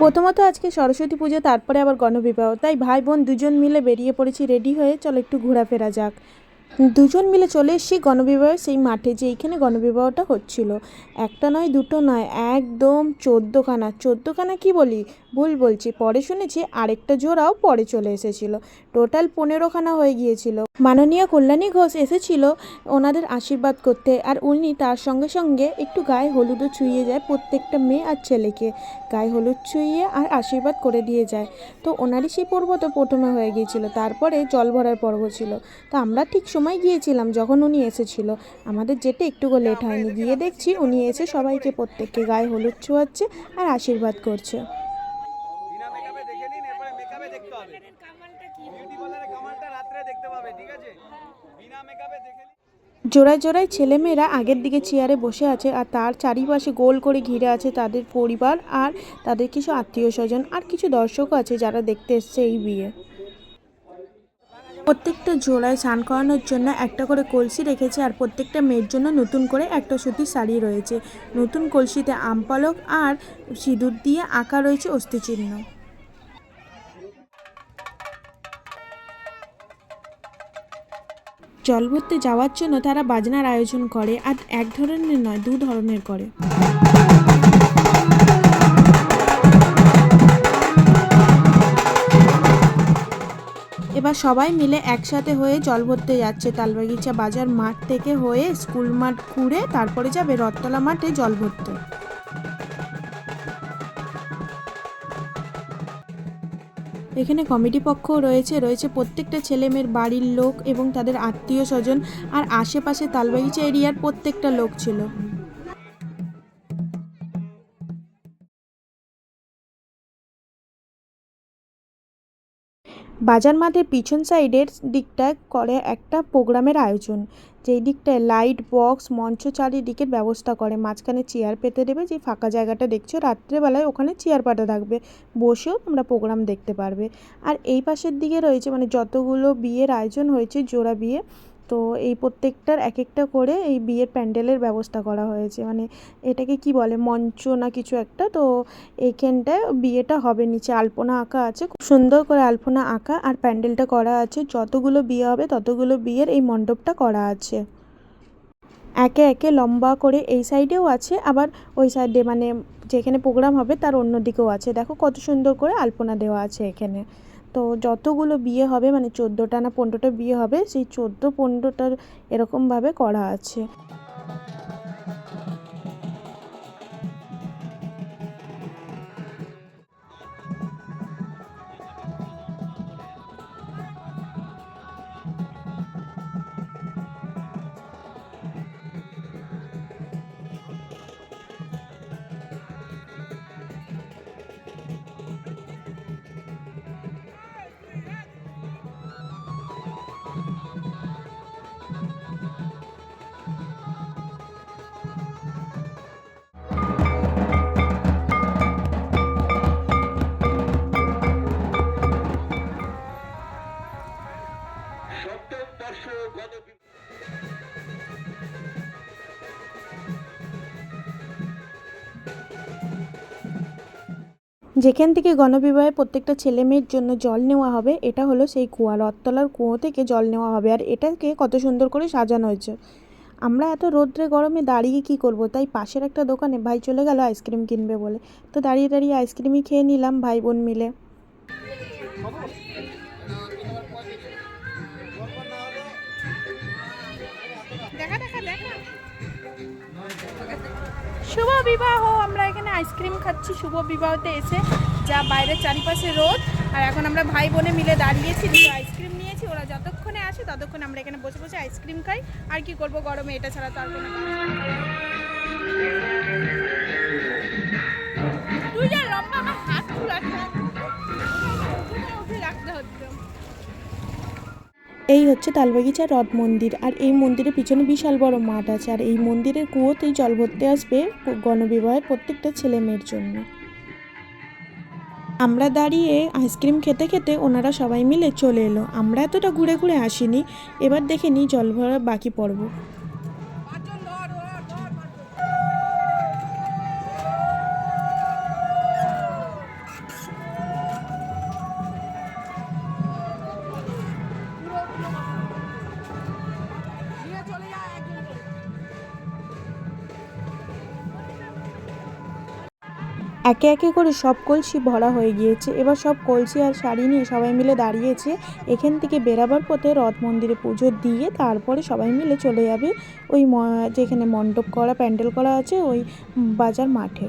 প্রথমত আজকে সরস্বতী পুজো, তারপরে আবার গণবিবাহ। তাই ভাই বোন দুজন মিলে বেরিয়ে পড়েছি রেডি হয়ে চলো একটু ঘোরাফেরা যাক। দুজন মিলে চলে এসেছি গণবিবাহের সেই মাঠে যে এইখানে গণবিবাহটা হচ্ছিল। একটা নয়, দুটো নয়, একদম চোদ্দোখানা। চোদ্দোখানা কি বলি? ভুল বলছি। পরে শুনেছি আরেকটা জোড়াও পরে চলে এসেছিল। টোটাল পনেরোখানা হয়ে গিয়েছিল। মাননীয় কল্যাণী ঘোষ এসেছিল ওনাদের আশীর্বাদ করতে আর উনি তার সঙ্গে সঙ্গে একটু গায়ে হলুদও ছুঁয়ে যায় প্রত্যেকটা মেয়ে আর ছেলেকে। গায়ে হলুদ ছুঁয়ে আর আশীর্বাদ করে দিয়ে যায়। তো ওনারই সেই পর্ব তো প্রথমে হয়ে গিয়েছিল। তারপরে জল ভরার পর্ব ছিল। তো আমরা ঠিক সময় গিয়েছিলাম যখন উনি এসেছিল। আমাদের যেতে একটুকু লেট হয়নি। গিয়ে দেখছি উনি এসে সবাইকে প্রত্যেককে গায়ে হলুদ ছোঁয়াচ্ছে আর আশীর্বাদ করছে। জোড়ায় জোড়ায় ছেলেমেয়েরা আগের দিকে চেয়ারে বসে আছে আর তার চারিপাশে গোল করে ঘিরে আছে তাদের পরিবার আর তাদের কিছু আত্মীয় স্বজন আর কিছু দর্শকও আছে যারা দেখতে এসছে এই বিয়ে। প্রত্যেকটা জোড়ায় স্নান করানোর জন্য একটা করে কলসি রেখেছে আর প্রত্যেকটা মেয়ের জন্য নতুন করে একটা সুতির শাড়ি রয়েছে। নতুন কলসিতে আমপালক আর সিঁদুর দিয়ে আঁকা রয়েছে অস্থিচিহ্ন। জল ভরতে যাওয়ার জন্য তারা বাজনার আয়োজন করে আর এক ধরনের নয়, দু ধরনের করে। এবার সবাই মিলে একসাথে হয়ে জল ভরতে যাচ্ছে। তালবাগিচা বাজার মাঠ থেকে হয়ে স্কুল মাঠ ঘুরে তারপরে যাবে রথতলা মাঠে জল ভরতে। এখানে কমিটি পক্ষও রয়েছে। রয়েছে প্রত্যেকটা ছেলেমেয়ের বাড়ির লোক এবং তাদের আত্মীয় স্বজন। আর আশেপাশে তালবাগিচা এরিয়ার প্রত্যেকটা লোক ছিল। বাজার মাঠের পিছন সাইডের দিকটায় করে একটা প্রোগ্রামের আয়োজন। যেই দিকটায় লাইট বক্স মঞ্চ চারিদিকের ব্যবস্থা করে। মাঝখানে চেয়ার পেতে দেবে, যে ফাঁকা জায়গাটা দেখছ, রাত্রেবেলায় ওখানে চেয়ার পাতা থাকবে। বসেও তোমরা প্রোগ্রাম দেখতে পারবে। আর এই পাশের দিকে রয়েছে মানে যতগুলো বিয়ের আয়োজন হয়েছে, জোড়া বিয়ে তো এই প্রত্যেকটার এক একটা করে এই বিয়ের প্যান্ডেলের ব্যবস্থা করা হয়েছে। মানে এটাকে কি বলে, মঞ্চ না কিছু একটা? তো এইখানটায় বিয়েটা হবে, নিচে আলপনা আঁকা আছে, খুব সুন্দর করে আলপনা আঁকা আর প্যান্ডেলটা করা আছে। যতগুলো বিয়ে হবে, ততগুলো বিয়ের এই মণ্ডপটা করা আছে। একে একে লম্বা করে এই সাইডেও আছে, আবার ওই সাইডে মানে যেখানে প্রোগ্রাম হবে, তার অন্য দিকেও আছে। দেখো কত সুন্দর করে আলপনা দেওয়া আছে এখানে। তো যতগুলো বিয়ে হবে মানে চোদ্দোটা না পনেরোটা বিয়ে হবে, সেই চোদ্দ পনেরোটার এরকমভাবে করা আছে। সপ্তম বর্ষ গণ যেখান থেকে গণবিবাহে প্রত্যেকটা ছেলে মেয়ের জন্য জল নেওয়া হবে, এটা হলো সেই কুয়া। রথতলার কুয়ো থেকে জল নেওয়া হবে। আর এটাকে কত সুন্দর করে সাজানো হয়েছে। আমরা এত রোদ্রে গরমে দাঁড়িয়ে কি করব? তাই পাশের একটা দোকানে ভাই চলে গেল আইসক্রিম কিনবে বলে। তো দাঁড়িয়ে দাঁড়িয়ে আইসক্রিমই খেয়ে নিলাম ভাই বোন মিলে। শুভ বিবাহ, আমরা এখানে আইসক্রিম খাচ্ছি। শুভ বিবাহতে এসে যা বাইরের চারিপাশে রোদ, আর এখন আমরা ভাই বোনে মিলে দাঁড়িয়েছি, দুটো আইসক্রিম নিয়েছি। ওরা যতক্ষণে আসে ততক্ষণ আমরা এখানে বসে বসে আইসক্রিম খাই। আর কি করব গরমে, এটা ছাড়া তো আর কোনো হচ্ছে তালবাগিচা রথ মন্দির। আর এই মন্দিরের পিছনে বিশাল বড় মাঠ আছে। আর এই মন্দিরের কুয়োতেই জল ভরতে আসবে গণবিবাহের প্রত্যেকটা ছেলে মেয়ের জন্য। আমরা দাঁড়িয়ে আইসক্রিম খেতে খেতে ওনারা সবাই মিলে চলে এলো। আমরা এতটা ঘুরে ঘুরে আসিনি। এবার দেখে নিই জল ভরা বাকি পর্ব। একে একে করে সব কলসি ভরা হয়ে গিয়েছে। এবার সব কলসি আর শাড়ি নিয়ে সবাই মিলে দাঁড়িয়েছে। এখান থেকে বেরাবার পথে রথ মন্দিরে পুজো দিয়ে তারপরে সবাই মিলে চলে যাবে ওই যেখানে মণ্ডপ করা, প্যান্ডেল করা আছে ওই বাজার মাঠে।